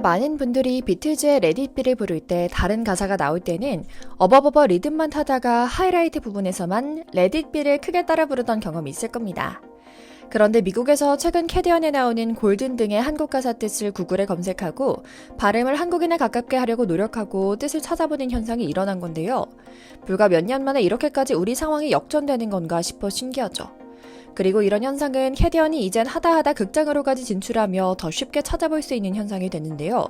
많은 분들이 비틀즈의 레딧비를 부를 때 다른 가사가 나올 때는 어버버버 리듬만 타다가 하이라이트 부분에서만 레딧비를 크게 따라 부르던 경험이 있을 겁니다. 그런데 미국에서 최근 캐디언에 나오는 골든 등의 한국 가사 뜻을 구글에 검색하고 발음을 한국인에 가깝게 하려고 노력하고 뜻을 찾아보는 현상이 일어난 건데요. 불과 몇 년 만에 이렇게까지 우리 상황이 역전되는 건가 싶어 신기하죠. 그리고 이런 현상은 캐디언이 이젠 하다 하다 극장으로까지 진출하며 더 쉽게 찾아볼 수 있는 현상이 됐는데요.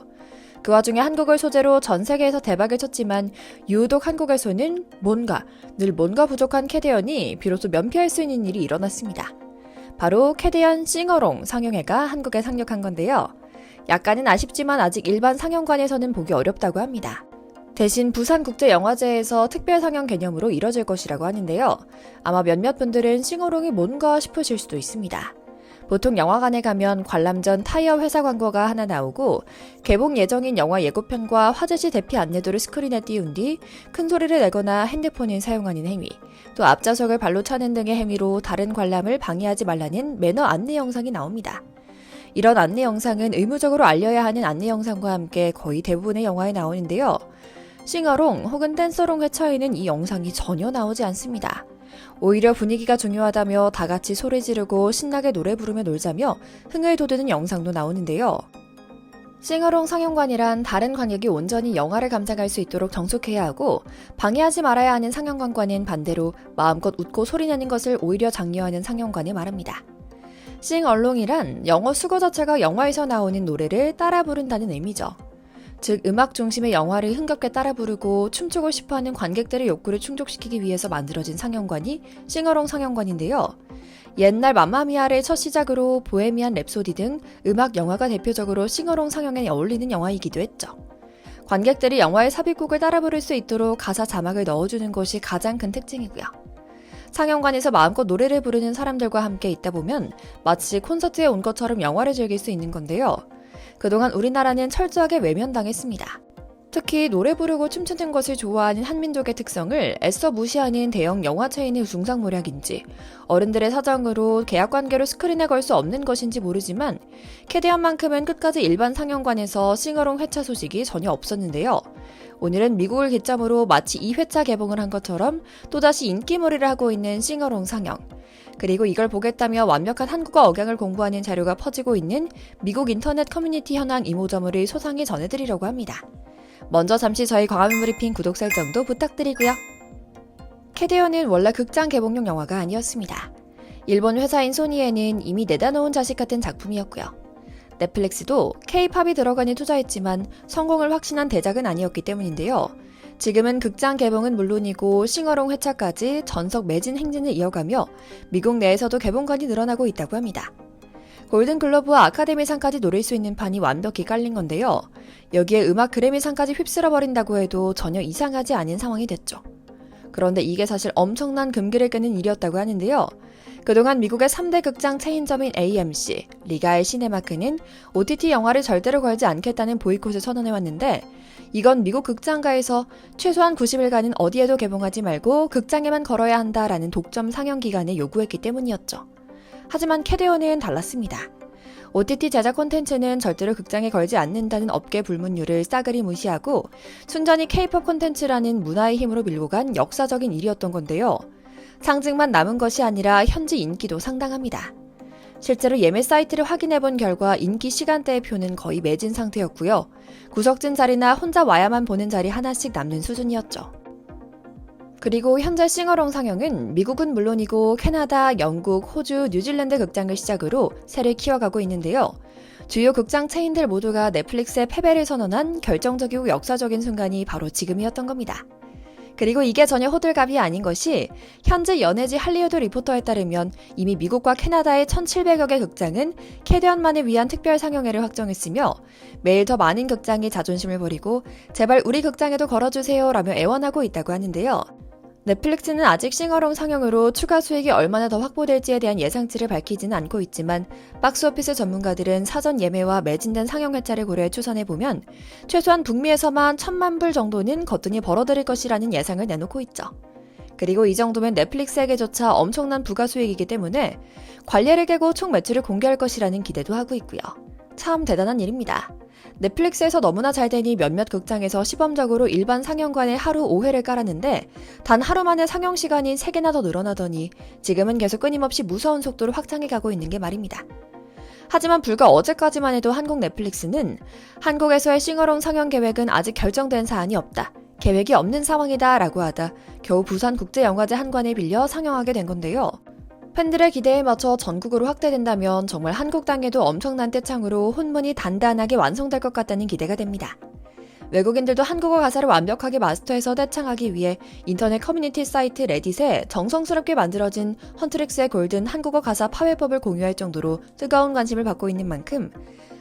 그 와중에 한국을 소재로 전 세계에서 대박을 쳤지만 유독 한국에서는 뭔가 늘 뭔가 부족한 캐디언이 비로소 면피할 수 있는 일이 일어났습니다. 바로 캐디언 싱어롱 상영회가 한국에 상륙한 건데요. 약간은 아쉽지만 아직 일반 상영관에서는 보기 어렵다고 합니다. 대신 부산국제영화제에서 특별 상영 개념으로 이뤄질 것이라고 하는데요. 아마 몇몇 분들은 싱어롱이 뭔가 싶으실 수도 있습니다. 보통 영화관에 가면 관람 전 타이어 회사 광고가 하나 나오고 개봉 예정인 영화 예고편과 화제시 대피 안내도를 스크린에 띄운 뒤 큰 소리를 내거나 핸드폰을 사용하는 행위, 또 앞좌석을 발로 차는 등의 행위로 다른 관람을 방해하지 말라는 매너 안내 영상이 나옵니다. 이런 안내 영상은 의무적으로 알려야 하는 안내 영상과 함께 거의 대부분의 영화에 나오는데요. 싱어롱 혹은 댄서롱 회차에는 이 영상이 전혀 나오지 않습니다. 오히려 분위기가 중요하다며 다 같이 소리 지르고 신나게 노래 부르며 놀자며 흥을 돋우는 영상도 나오는데요. 싱어롱 상영관이란 다른 관객이 온전히 영화를 감상할 수 있도록 정숙해야 하고 방해하지 말아야 하는 상영관과는 반대로 마음껏 웃고 소리내는 것을 오히려 장려하는 상영관을 말합니다. 싱얼롱이란 영어 수거 자체가 영화에서 나오는 노래를 따라 부른다는 의미죠. 즉 음악 중심의 영화를 흥겹게 따라 부르고 춤추고 싶어하는 관객들의 욕구를 충족시키기 위해서 만들어진 상영관이 싱어롱 상영관인데요. 옛날 맘마미아를 첫 시작으로 보헤미안 랩소디 등 음악 영화가 대표적으로 싱어롱 상영에 어울리는 영화이기도 했죠. 관객들이 영화의 삽입곡을 따라 부를 수 있도록 가사 자막을 넣어주는 것이 가장 큰 특징이고요. 상영관에서 마음껏 노래를 부르는 사람들과 함께 있다 보면 마치 콘서트에 온 것처럼 영화를 즐길 수 있는 건데요. 그동안 우리나라는 철저하게 외면당했습니다. 특히 노래 부르고 춤추는 것을 좋아하는 한민족의 특성을 애써 무시하는 대형 영화 체인의 중상모략인지 어른들의 사정으로 계약 관계로 스크린에 걸 수 없는 것인지 모르지만 캐디언만큼은 끝까지 일반 상영관에서 싱어롱 회차 소식이 전혀 없었는데요. 오늘은 미국을 기점으로 마치 2회차 개봉을 한 것처럼 또다시 인기몰이를 하고 있는 싱어롱 상영. 그리고 이걸 보겠다며 완벽한 한국어 억양을 공부하는 자료가 퍼지고 있는 미국 인터넷 커뮤니티 현황 이모저모를 소상히 전해드리려고 합니다. 먼저 잠시 저희 광화문 브리핑 구독 설정도 부탁드리고요. 캐데어는 원래 극장 개봉용 영화가 아니었습니다. 일본 회사인 소니에는 이미 내다놓은 자식 같은 작품이었고요. 넷플릭스도 K-팝이 들어가니 투자했지만 성공을 확신한 대작은 아니었기 때문인데요. 지금은 극장 개봉은 물론이고 싱어롱 회차까지 전석 매진 행진을 이어가며 미국 내에서도 개봉관이 늘어나고 있다고 합니다. 골든글로브와 아카데미상까지 노릴 수 있는 판이 완벽히 깔린 건데요. 여기에 음악 그래미상까지 휩쓸어 버린다고 해도 전혀 이상하지 않은 상황이 됐죠. 그런데 이게 사실 엄청난 금기를 끄는 일이었다고 하는데요. 그동안 미국의 3대 극장 체인점인 AMC, 리가의 시네마크는 OTT 영화를 절대로 걸지 않겠다는 보이콧을 선언해왔는데 이건 미국 극장가에서 최소한 90일간은 어디에도 개봉하지 말고 극장에만 걸어야 한다라는 독점 상영 기간을 요구했기 때문이었죠. 하지만 캐데어는 달랐습니다. OTT 제작 콘텐츠는 절대로 극장에 걸지 않는다는 업계 불문율을 싸그리 무시하고 순전히 K-팝 콘텐츠라는 문화의 힘으로 밀고 간 역사적인 일이었던 건데요. 상징만 남은 것이 아니라 현지 인기도 상당합니다. 실제로 예매 사이트를 확인해 본 결과 인기 시간대의 표는 거의 매진 상태였고요. 구석진 자리나 혼자 와야만 보는 자리 하나씩 남는 수준이었죠. 그리고 현재 싱어롱 상영은 미국은 물론이고 캐나다, 영국, 호주, 뉴질랜드 극장을 시작으로 세를 키워가고 있는데요. 주요 극장 체인들 모두가 넷플릭스의 패배를 선언한 결정적이고 역사적인 순간이 바로 지금이었던 겁니다. 그리고 이게 전혀 호들갑이 아닌 것이 현재 연예지 할리우드 리포터에 따르면 이미 미국과 캐나다의 1,700여 개 극장은 캐디언만을 위한 특별 상영회를 확정했으며 매일 더 많은 극장이 자존심을 버리고 제발 우리 극장에도 걸어주세요 라며 애원하고 있다고 하는데요. 넷플릭스는 아직 싱어롱 상영으로 추가 수익이 얼마나 더 확보될지에 대한 예상치를 밝히지는 않고 있지만 박스오피스 전문가들은 사전 예매와 매진된 상영 회차를 고려해 추산해 보면 최소한 북미에서만 천만 불 정도는 거뜬히 벌어들일 것이라는 예상을 내놓고 있죠. 그리고 이 정도면 넷플릭스에게조차 엄청난 부가 수익이기 때문에 관례를 깨고 총 매출을 공개할 것이라는 기대도 하고 있고요. 참 대단한 일입니다. 넷플릭스에서 너무나 잘 되니 몇몇 극장에서 시범적으로 일반 상영관에 하루 5회를 깔았는데 단 하루 만에 상영 시간이 3개나 더 늘어나더니 지금은 계속 끊임없이 무서운 속도로 확장해 가고 있는 게 말입니다. 하지만 불과 어제까지만 해도 한국 넷플릭스는 한국에서의 싱어롱 상영 계획은 아직 결정된 사안이 없다. 계획이 없는 상황이다 라고 하다 겨우 부산 국제영화제 한관에 빌려 상영하게 된 건데요. 팬들의 기대에 맞춰 전국으로 확대된다면 정말 한국 땅에도 엄청난 떼창으로 혼문이 단단하게 완성될 것 같다는 기대가 됩니다. 외국인들도 한국어 가사를 완벽하게 마스터해서 떼창하기 위해 인터넷 커뮤니티 사이트 레딧에 정성스럽게 만들어진 헌트릭스의 골든 한국어 가사 파회법을 공유할 정도로 뜨거운 관심을 받고 있는 만큼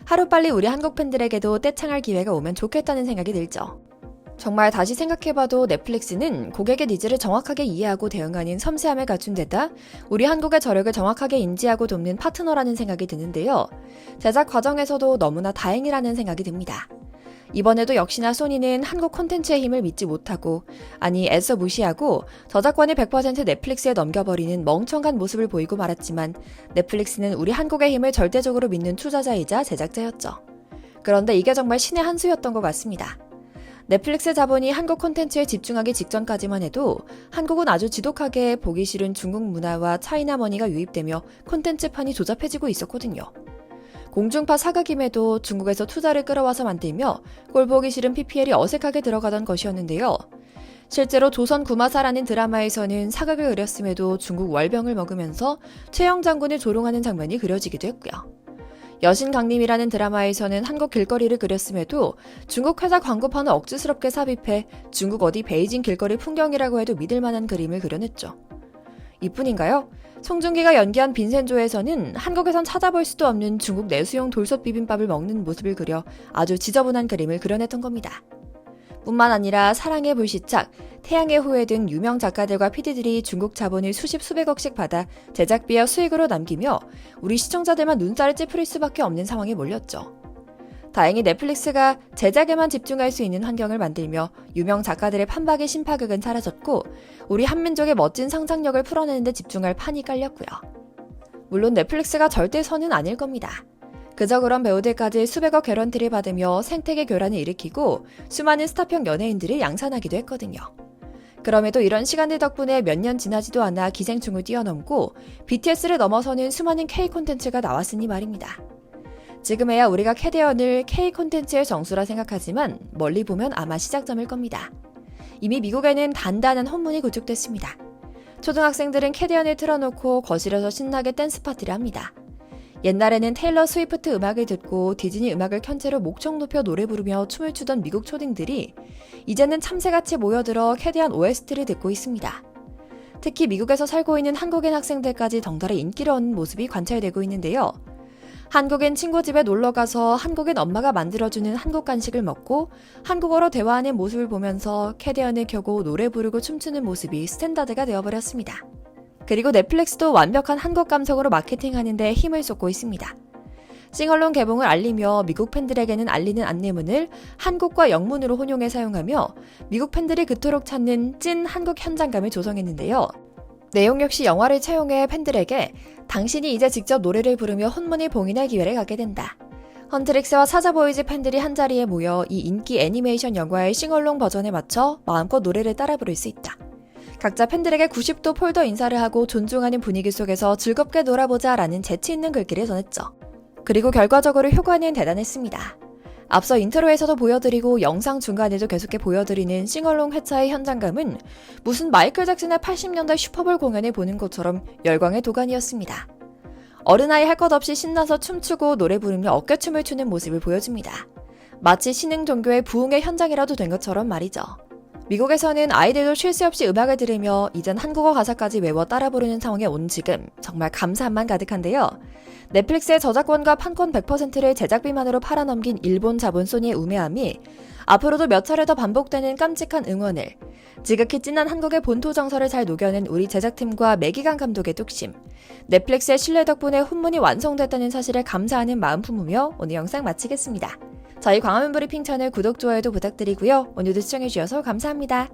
하루빨리 우리 한국 팬들에게도 떼창할 기회가 오면 좋겠다는 생각이 들죠. 정말 다시 생각해봐도 넷플릭스는 고객의 니즈를 정확하게 이해하고 대응하는 섬세함을 갖춘 데다 우리 한국의 저력을 정확하게 인지하고 돕는 파트너라는 생각이 드는데요. 제작 과정에서도 너무나 다행이라는 생각이 듭니다. 이번에도 역시나 소니는 한국 콘텐츠의 힘을 믿지 못하고 아니 애써 무시하고 저작권을 100% 넷플릭스에 넘겨버리는 멍청한 모습을 보이고 말았지만 넷플릭스는 우리 한국의 힘을 절대적으로 믿는 투자자이자 제작자였죠. 그런데 이게 정말 신의 한 수였던 것 같습니다. 넷플릭스 자본이 한국 콘텐츠에 집중하기 직전까지만 해도 한국은 아주 지독하게 보기 싫은 중국 문화와 차이나 머니가 유입되며 콘텐츠판이 조잡해지고 있었거든요. 공중파 사극임에도 중국에서 투자를 끌어와서 만들며 꼴보기 싫은 PPL이 어색하게 들어가던 것이었는데요. 실제로 조선 구마사라는 드라마에서는 사극을 그렸음에도 중국 월병을 먹으면서 최영 장군을 조롱하는 장면이 그려지기도 했고요. 여신 강림이라는 드라마에서는 한국 길거리를 그렸음에도 중국 회사 광고판을 억지스럽게 삽입해 중국 어디 베이징 길거리 풍경이라고 해도 믿을 만한 그림을 그려냈죠. 이뿐인가요? 송중기가 연기한 빈센조에서는 한국에선 찾아볼 수도 없는 중국 내수용 돌솥 비빔밥을 먹는 모습을 그려 아주 지저분한 그림을 그려냈던 겁니다. 뿐만 아니라 사랑의 불시착, 태양의 후예 등 유명 작가들과 PD들이 중국 자본을 수십 수백억씩 받아 제작비와 수익으로 남기며 우리 시청자들만 눈살을 찌푸릴 수밖에 없는 상황에 몰렸죠. 다행히 넷플릭스가 제작에만 집중할 수 있는 환경을 만들며 유명 작가들의 판박의 심파극은 사라졌고 우리 한민족의 멋진 상상력을 풀어내는 데 집중할 판이 깔렸고요. 물론 넷플릭스가 절대 선은 아닐 겁니다. 그저 그런 배우들까지 수백억 개런티를 받으며 생태계 교란을 일으키고 수많은 스타평 연예인들을 양산하기도 했거든요. 그럼에도 이런 시간들 덕분에 몇 년 지나지도 않아 기생충을 뛰어넘고 BTS를 넘어서는 수많은 K 콘텐츠가 나왔으니 말입니다. 지금에야 우리가 캐대언을 K 콘텐츠의 정수라 생각하지만 멀리 보면 아마 시작점일 겁니다. 이미 미국에는 단단한 혼문이 구축됐습니다. 초등학생들은 캐대언을 틀어놓고 거실에서 신나게 댄스 파티를 합니다. 옛날에는 테일러 스위프트 음악을 듣고 디즈니 음악을 켠 채로 목청 높여 노래 부르며 춤을 추던 미국 초딩들이 이제는 참새같이 모여들어 캐대언 OST를 듣고 있습니다. 특히 미국에서 살고 있는 한국인 학생들까지 덩달아 인기를 얻는 모습이 관찰되고 있는데요. 한국인 친구 집에 놀러 가서 한국인 엄마가 만들어주는 한국 간식을 먹고 한국어로 대화하는 모습을 보면서 캐대언을 켜고 노래 부르고 춤추는 모습이 스탠다드가 되어버렸습니다. 그리고 넷플릭스도 완벽한 한국 감성으로 마케팅하는 데 힘을 쏟고 있습니다. 싱얼롱 개봉을 알리며 미국 팬들에게는 알리는 안내문을 한국과 영문으로 혼용해 사용하며 미국 팬들이 그토록 찾는 찐 한국 현장감을 조성했는데요. 내용 역시 영화를 채용해 팬들에게 당신이 이제 직접 노래를 부르며 혼문을 봉인할 기회를 갖게 된다. 헌트릭스와 사자보이즈 팬들이 한자리에 모여 이 인기 애니메이션 영화의 싱얼롱 버전에 맞춰 마음껏 노래를 따라 부를 수 있다. 각자 팬들에게 90도 폴더 인사를 하고 존중하는 분위기 속에서 즐겁게 놀아보자 라는 재치 있는 글귀를 전했죠. 그리고 결과적으로 효과는 대단했습니다. 앞서 인트로에서도 보여드리고 영상 중간에도 계속해 보여드리는 싱얼롱 회차의 현장감은 무슨 마이클 잭슨의 80년대 슈퍼볼 공연을 보는 것처럼 열광의 도가니였습니다. 어른아이 할 것 없이 신나서 춤추고 노래 부르며 어깨춤을 추는 모습을 보여줍니다. 마치 신흥 종교의 부흥의 현장이라도 된 것처럼 말이죠. 미국에서는 아이들도 쉴 새 없이 음악을 들으며 이젠 한국어 가사까지 외워 따라 부르는 상황에 온 지금 정말 감사함만 가득한데요. 넷플릭스의 저작권과 판권 100%를 제작비만으로 팔아넘긴 일본 자본 소니의 우매함이 앞으로도 몇 차례 더 반복되는 깜찍한 응원을 지극히 진한 한국의 본토 정서를 잘 녹여낸 우리 제작팀과 매기강 감독의 뚝심 넷플릭스의 신뢰 덕분에 훈문이 완성됐다는 사실을 감사하는 마음 품으며 오늘 영상 마치겠습니다. 저희 광화문 브리핑 채널 구독, 좋아요도 부탁드리고요. 오늘도 시청해주셔서 감사합니다.